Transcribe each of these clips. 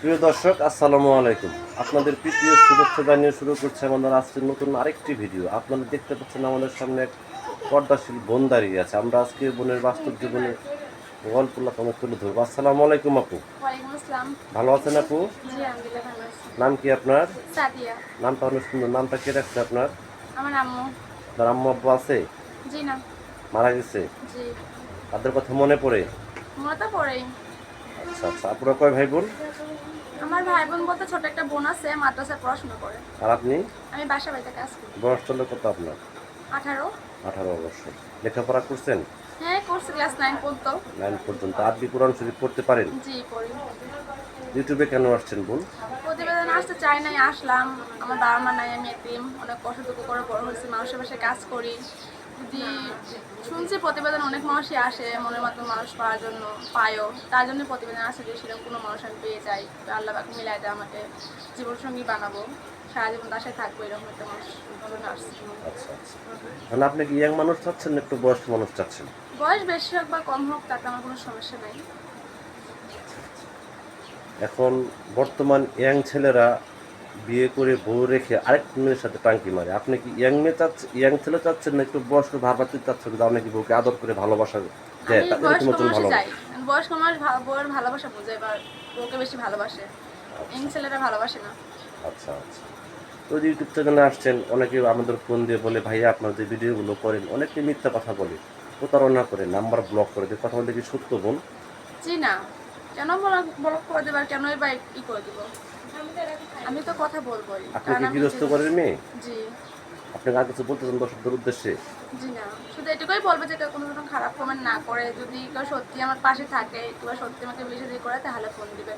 প্রিয় দর্শক আসসালামু আলাইকুম। আপনাদের তৃতীয় শুভেচ্ছা জানিয়ে শুরু করছে আমাদের আজকের নতুন আরেকটি ভিডিও। আপনারা দেখতে পাচ্ছেন আমাদের সামনে এক পর্দাশীল বোন দাঁড়িয়ে আছে। আমরা আজকে বোনের বাস্তব জীবনে গল্পগুলো তোমার তুলে ধরবো। আসসালামু আলাইকুম আপু। ভালো আছেন আপু? নাম কি আপনার? নামটা অনেক সুন্দর। নামটা কে রাখছে আপনার? আমার আম্মু। আব্বু আছে? মারা গেছে? তাদের কথা মনে পড়ে? আচ্ছা আচ্ছা। আপনারা কয় ভাই বোন? আমার ভাই বোন বলতে ছোট একটা বোন আছে মাদ্রাসায় পড়াশোনা করে। আর আপনি? আমি বাসা বাড়িতে কাজ করি। বয়স চলে কত আপনার? আঠারো। আঠারো বছর। লেখাপড়া করছেন? হ্যাঁ করছি ক্লাস নাইন পর্যন্ত। নাইন পর্যন্ত। আরবি কোরআন শরীফ পড়তে পারেন? জি করি। ইউটিউবে কেন আসছেন বোন? প্রতিবেদন আসতে চাই নাই আসলাম। আমার বাবা মা নাই আমি এতিম অনেক কষ্ট দুঃখ করে বড় হয়েছি মানুষের পাশে কাজ করি। যদি শুনছি প্রতিবেদন অনেক মানুষই আসে মনের মতো মানুষ পাওয়ার জন্য পায়ও তার জন্য প্রতিবেদন আসে যে সেরকম কোনো মানুষ আমি পেয়ে যাই। তো আল্লাহ পাক মিলাই দেয় আমাকে জীবনসঙ্গী বানাবো সারা জীবন তার সাথে থাকব এরকম একটা মানুষ আচ্ছা আচ্ছা। মানে আপনি কি ইয়াং মানুষ চাচ্ছেন একটু বয়স্ক মানুষ চাচ্ছেন? বয়স বেশি হোক বা কম হোক তাতে আমার কোনো সমস্যা নাই। এখন বর্তমান ইয়াং ছেলেরা বিয়ে করে বউ রেখে আরেক মেয়ের সাথে টাঙ্কি মারে। আপনি কি ইয়াং মেয়ে চাচ্ছেন ইয়াং ছেলে চাচ্ছেন না একটু বয়স্ক ভাবাতে চাচ্ছেন যে আপনি কি বউকে আদর করে ভালোবাসা দেয় তাদের বয়স্ক ভালো বয়স্ক মানুষ বউয়ের ভালোবাসা বোঝে বা বউকে বেশি ভালোবাসে। এই ছেলেরা ভালোবাসে না। আচ্ছা আচ্ছা। তো ইউটিউব চ্যানেলে আসছেন অনেকে আমাদের ফোন দিয়ে বলে ভাইয়া আপনার যে ভিডিওগুলো করেন অনেকে মিথ্যা কথা বলে। প্রতারণা করে নাম্বার ব্লক করে দিয়ে। কথা বলতে কি সত্য বোন জি না। কেন ব্লক করে দেবার কেনই বা ই করে দিব? আমি তো কথা বলবোই আপনি কি গৃহস্থ করেন মেয়ে? জি। আপনি আর কিছু বলতেছেন দর্শকদের উদ্দেশ্যে? জি না। শুধু এটুকুই বলব যে কেউ কোনো রকম খারাপ কমেন্ট না করে। যদি কেউ সত্যি আমার পাশে থাকে কিংবা সত্যি আমাকে বেশি দিয়ে করে তাহলে ফোন দিবে।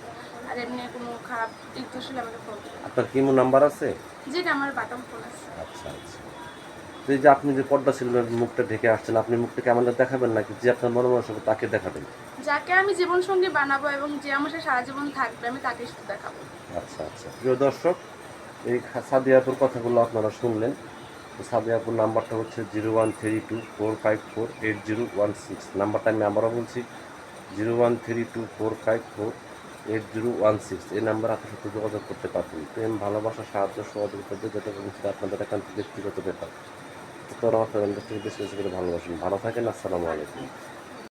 আর এমনি কোনো খারাপ দিক দোষলে আমাকে ফোন দিবে আপনার কি মো নাম্বার আছে? জি না আমার বাটন ফোন আছে। আচ্ছা আচ্ছা। এই যে আপনি যে পর্দা ছিল মুখটা ঢেকে আসছেন আপনি মুখটাকে আমাদের দেখাবেন নাকি? যে আপনার মনে মনে হবে তাকে দেখাবেন? যাকে আমি জীবনসঙ্গী বানাবো এবং যে আমার সাথে সারা জীবন থাকবে, আমি তাকে শুধু দেখাবো। আচ্ছা আচ্ছা। প্রিয় দর্শক, এই সাদিয়াপুর কথাগুলো আপনারা শুনলেন। সাদিয়াপুর নাম্বারটা হচ্ছে zero one three two four five four eight zero one six. নাম্বারটা আমি আবারও বলছি, zero one three two four five four eight zero one six. এই নাম্বার আপনার সাথে যোগাযোগ করতে পারবেন। প্রেম, ভালোবাসা, সাহায্য, সহযোগিতা যেটা বলছি আপনাদের একান্ত ব্যক্তিগত ব্যাপার। তো আমার ফ্যামিলির থেকে বেশি বেশি করে ভালোবাসেন। ভালো থাকেন, আসসালামু আলাইকুম।